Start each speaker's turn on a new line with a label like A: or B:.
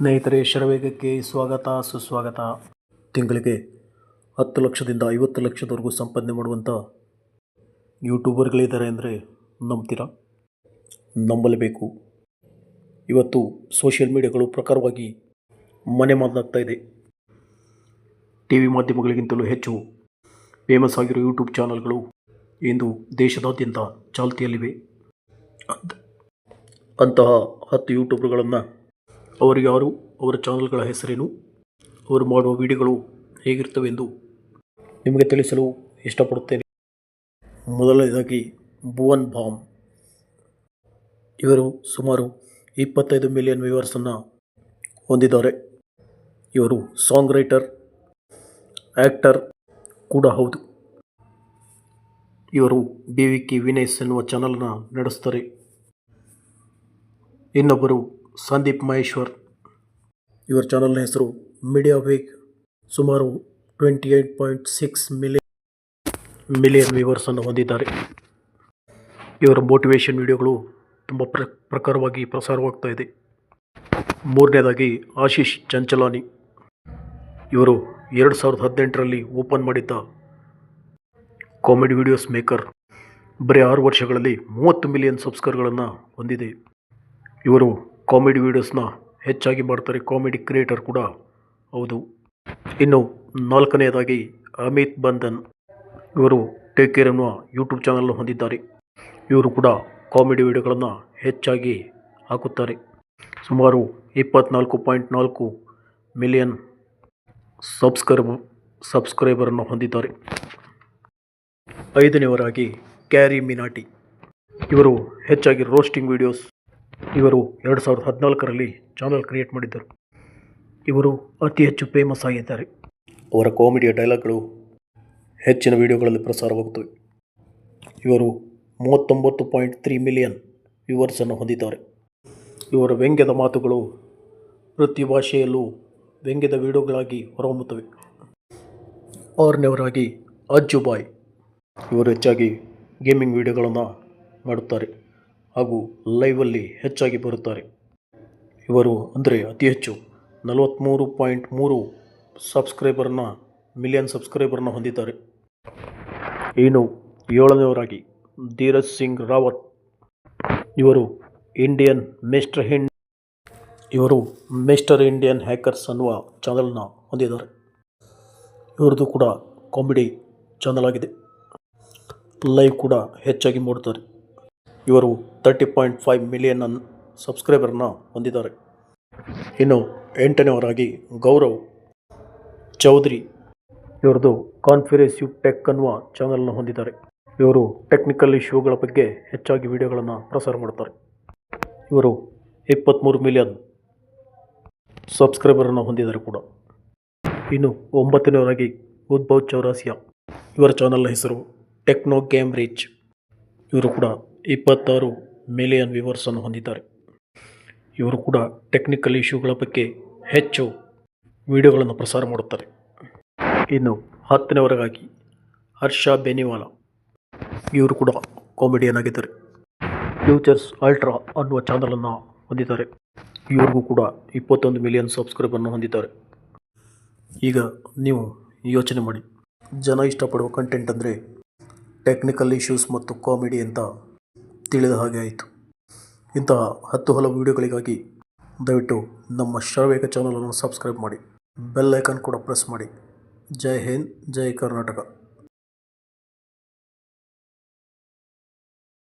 A: ಸ್ನೇಹಿತರೆ, ಶರವೇಗಕ್ಕೆ ಸ್ವಾಗತ, ಸುಸ್ವಾಗತ. ತಿಂಗಳಿಗೆ ಹತ್ತು ಲಕ್ಷದಿಂದ ಐವತ್ತು ಲಕ್ಷದವರೆಗೂ ಸಂಪಾದನೆ ಮಾಡುವಂಥ ಯೂಟ್ಯೂಬರ್ಗಳಿದ್ದಾರೆ ಅಂದರೆ ನಂಬ್ತೀರಾ? ನಂಬಲೇಬೇಕು. ಇವತ್ತು ಸೋಷಿಯಲ್ ಮೀಡಿಯಾಗಳು ಪ್ರಕಾರವಾಗಿ ಮನೆ ಮಾತನಾಗ್ತಾ ಇದೆ. ಟಿ ವಿ ಮಾಧ್ಯಮಗಳಿಗಿಂತಲೂ ಹೆಚ್ಚು ಫೇಮಸ್ ಆಗಿರೋ ಯೂಟ್ಯೂಬ್ ಚಾನಲ್ಗಳು ಇಂದು ದೇಶದಾದ್ಯಂತ ಚಾಲ್ತಿಯಲ್ಲಿವೆ. ಅಂತ ಅಂತಹ ಹತ್ತು ಯೂಟ್ಯೂಬರ್ಗಳನ್ನು ಅವರು ಯಾರು ಅವರ ಚಾನಲ್ಗಳ ಹೆಸರೇನು? ಅವರು ಮಾಡುವ ವಿಡಿಯೋಗಳು ಹೇಗಿರ್ತವೆ ಎಂದು ನಿಮಗೆ ತಿಳಿಸಲು ಇಷ್ಟಪಡುತ್ತೇನೆ. ಮೊದಲನೇದಾಗಿ ಭುವನ್ ಬಾಮ್ ಇವರು ಸುಮಾರು ಇಪ್ಪತ್ತೈದು ಮಿಲಿಯನ್ ವ್ಯೂವರ್ಸನ್ನು ಹೊಂದಿದ್ದಾರೆ. ಇವರು ಸಾಂಗ್ ರೈಟರ್ ಆ್ಯಕ್ಟರ್ ಕೂಡ ಹೌದು. ಇವರು ಬಿ ವಿ ಕೆ ವಿನಯ್ಸ್ ಎನ್ನುವ ಚಾನಲನ್ನು ನಡೆಸ್ತಾರೆ. ಇನ್ನೊಬ್ಬರು ಸಂದೀಪ್ ಮಹೇಶ್ವರ್. ಇವರ ಚಾನಲ್ನ ಹೆಸರು ಮೀಡಿಯಾ ವೀಕ್ ಸುಮಾರು twenty eight point six million million ವ್ಯೂವರ್ಸನ್ನು ಹೊಂದಿದ್ದಾರೆ. ಇವರ ಮೋಟಿವೇಶನ್ ವಿಡಿಯೋಗಳು ತುಂಬ ಪ್ರ ಪ್ರಕಾರವಾಗಿ ಪ್ರಸಾರವಾಗ್ತಾ ಇದೆ. ಮೂರನೇದಾಗಿ ಆಶೀಶ್ ಚಂಚಲಾನಿ. ಇವರು ಎರಡು ಸಾವಿರದ ಹದಿನೆಂಟರಲ್ಲಿ ಓಪನ್ ಮಾಡಿದ್ದ ಕಾಮಿಡಿ ವಿಡಿಯೋಸ್ ಮೇಕರ್. ಬರೀ ಆರು ವರ್ಷಗಳಲ್ಲಿ ಮೂವತ್ತು ಮಿಲಿಯನ್ ಸಬ್ಸ್ಕ್ರೈಬರ್ಗಳನ್ನು ಹೊಂದಿದೆ. ಇವರು ಕಾಮಿಡಿ ವೀಡಿಯೋಸ್ನ ಹೆಚ್ಚಾಗಿ ಮಾಡ್ತಾರೆ ಕಾಮಿಡಿ ಕ್ರಿಯೇಟರ್ ಕೂಡ. ಹೌದು. ಇನ್ನು ನಾಲ್ಕನೆಯದಾಗಿ ಅಮಿತ್ ಬಂಧನ್. ಇವರು ಟೇಕ್ ಕೇರ್ ಅನ್ನುವ ಯೂಟ್ಯೂಬ್ ಚಾನಲ್ ಹೊಂದಿದ್ದಾರೆ. ಇವರು ಕೂಡ ಕಾಮಿಡಿ ವಿಡಿಯೋಗಳನ್ನು ಹೆಚ್ಚಾಗಿ ಹಾಕುತ್ತಾರೆ. ಸುಮಾರು ಇಪ್ಪತ್ನಾಲ್ಕು ಪಾಯಿಂಟ್ ನಾಲ್ಕು ಮಿಲಿಯನ್ ಸಬ್ಸ್ಕ್ರೈಬ್, ಸಬ್ಸ್ಕ್ರೈಬರನ್ನು ಹೊಂದಿದ್ದಾರೆ. ಐದನೆಯವರಾಗಿ ಕ್ಯಾರಿ ಮಿನಾಟಿ. ಇವರು ಹೆಚ್ಚಾಗಿ ರೋಸ್ಟಿಂಗ್ ವಿಡಿಯೋಸ್ ಇವರು ಎರಡು ಸಾವಿರದ ಹದಿನಾಲ್ಕರಲ್ಲಿ ಚಾನಲ್ ಕ್ರಿಯೇಟ್ ಮಾಡಿದ್ದರು. ಇವರು ಅತಿ ಹೆಚ್ಚು ಫೇಮಸ್ ಆಗಿದ್ದಾರೆ. ಅವರ ಕಾಮಿಡಿಯ ಡೈಲಾಗ್ಗಳು ಹೆಚ್ಚಿನ ವಿಡಿಯೋಗಳಲ್ಲಿ ಪ್ರಸಾರವಾಗುತ್ತವೆ. ಇವರು ಮೂವತ್ತೊಂಬತ್ತು ಪಾಯಿಂಟ್ ತ್ರೀ ಮಿಲಿಯನ್ ವ್ಯೂವರ್ಸನ್ನು ಹೊಂದಿದ್ದಾರೆ. ಇವರ ವ್ಯಂಗ್ಯದ ಮಾತುಗಳು ಪ್ರತಿ ಭಾಷೆಯಲ್ಲೂ ವ್ಯಂಗ್ಯದ ವಿಡಿಯೋಗಳಾಗಿ ಹೊರಹೊಮ್ಮುತ್ತವೆ. ಆರನೇವರಾಗಿ ಅಜ್ಜು ಬಾಯ್ ಇವರು ಹೆಚ್ಚಾಗಿ ಗೇಮಿಂಗ್ ವಿಡಿಯೋಗಳನ್ನು ಮಾಡುತ್ತಾರೆ. ಹಾಗೂ ಲೈವಲ್ಲಿ ಹೆಚ್ಚಾಗಿ ಬರುತ್ತಾರೆ. ಇವರು ಅಂದರೆ ಅತಿ ಹೆಚ್ಚು ನಲವತ್ತ್ಮೂರು ಪಾಯಿಂಟ್ ಮೂರು ಸಬ್ಸ್ಕ್ರೈಬರ್ನ ಮಿಲಿಯನ್ ಸಬ್ಸ್ಕ್ರೈಬರ್ನ ಹೊಂದಿದ್ದಾರೆ. ಇನ್ನು ಏಳನೆಯವರಾಗಿ ಧೀರಜ್ ಸಿಂಗ್ ರಾವತ್. ಇವರು ಇಂಡಿಯನ್ ಮಿಸ್ಟರ್ ಹಿಂಡ್ ಇವರು ಮಿಸ್ಟರ್ ಇಂಡಿಯನ್ ಹ್ಯಾಕರ್ಸ್ ಅನ್ನುವ ಚಾನಲ್ನ ಹೊಂದಿದ್ದಾರೆ. ಇವ್ರದ್ದು ಕೂಡ ಕಾಮಿಡಿ ಚಾನಲ್ ಆಗಿದೆ. ಲೈವ್ ಕೂಡ ಹೆಚ್ಚಾಗಿ ಮೂಡ್ತಾರೆ ಇವರು ತರ್ಟಿ ಪಾಯಿಂಟ್ ಫೈವ್ ಮಿಲಿಯನ್ ಸಬ್ಸ್ಕ್ರೈಬರ್ನ ಹೊಂದಿದ್ದಾರೆ. ಇನ್ನು ಎಂಟನೇವರಾಗಿ ಗೌರವ್ ಚೌಧರಿ ಇವ್ರದ್ದು ಯು ಟೆಕ್ ಅನ್ನುವ ಚಾನಲ್ನ ಹೊಂದಿದ್ದಾರೆ. ಇವರು ಟೆಕ್ನಿಕಲ್ ಇಶ್ಯೂಗಳ ಬಗ್ಗೆ ಹೆಚ್ಚಾಗಿ ವಿಡಿಯೋಗಳನ್ನು ಪ್ರಸಾರ ಮಾಡ್ತಾರೆ. ಇವರು ಇಪ್ಪತ್ತ್ಮೂರು ಮಿಲಿಯನ್ ಸಬ್ಸ್ಕ್ರೈಬರನ್ನು ಹೊಂದಿದ್ದಾರೆ ಕೂಡ. ಇನ್ನು ಒಂಬತ್ತನೇವರಾಗಿ ಉದ್ಭವ್ ಚೌರಾಸಿಯಾ, ಇವರ ಚಾನಲ್ನ ಹೆಸರು ಟೆಕ್ನೋ ಗೇಮ್ ರೀಚ್ ಇವರು ಕೂಡ ಇಪ್ಪತ್ತಾರು ಮಿಲಿಯನ್ ವ್ಯೂವರ್ಸನ್ನು ಹೊಂದಿದ್ದಾರೆ. ಇವರು ಕೂಡ ಟೆಕ್ನಿಕಲ್ ಇಶ್ಯೂಗಳ ಬಗ್ಗೆ ಹೆಚ್ಚು ವಿಡಿಯೋಗಳನ್ನು ಪ್ರಸಾರ ಮಾಡುತ್ತಾರೆ. ಇನ್ನು ಹತ್ತನೇವರೆಗಾಗಿ ಹರ್ಷ ಬೆನಿವಾಲ. ಇವರು ಕೂಡ ಕಾಮಿಡಿಯನ್ ಆಗಿದ್ದಾರೆ. ಫ್ಯೂಚರ್ಸ್ ಅಲ್ಟ್ರಾ ಅನ್ನುವ ಚಾನಲನ್ನು ಹೊಂದಿದ್ದಾರೆ. ಇವ್ರಿಗೂ ಕೂಡ ಇಪ್ಪತ್ತೊಂದು ಮಿಲಿಯನ್ ಸಬ್ಸ್ಕ್ರೈಬರ್ನ ಹೊಂದಿದ್ದಾರೆ. ಈಗ ನೀವು ಯೋಚನೆ ಮಾಡಿ. ಜನ ಇಷ್ಟಪಡುವ ಕಂಟೆಂಟ್ ಅಂದರೆ ಟೆಕ್ನಿಕಲ್ ಇಶ್ಯೂಸ್ ಮತ್ತು ಕಾಮಿಡಿ ಅಂತ ತಿಳಿದ ಹಾಗೆ ಆಯಿತು. ಇಂತಹ ಹತ್ತು ಹಲವು ವಿಡಿಯೋಗಳಿಗಾಗಿ ದಯವಿಟ್ಟು ನಮ್ಮ ಶರವೇಗ ಚಾನಲನ್ನು ಸಬ್ಸ್ಕ್ರೈಬ್ ಮಾಡಿ. ಬೆಲ್ ಐಕಾನ್ ಕೂಡ ಪ್ರೆಸ್ ಮಾಡಿ. ಜೈ ಹಿಂದ್, ಜೈ ಕರ್ನಾಟಕ.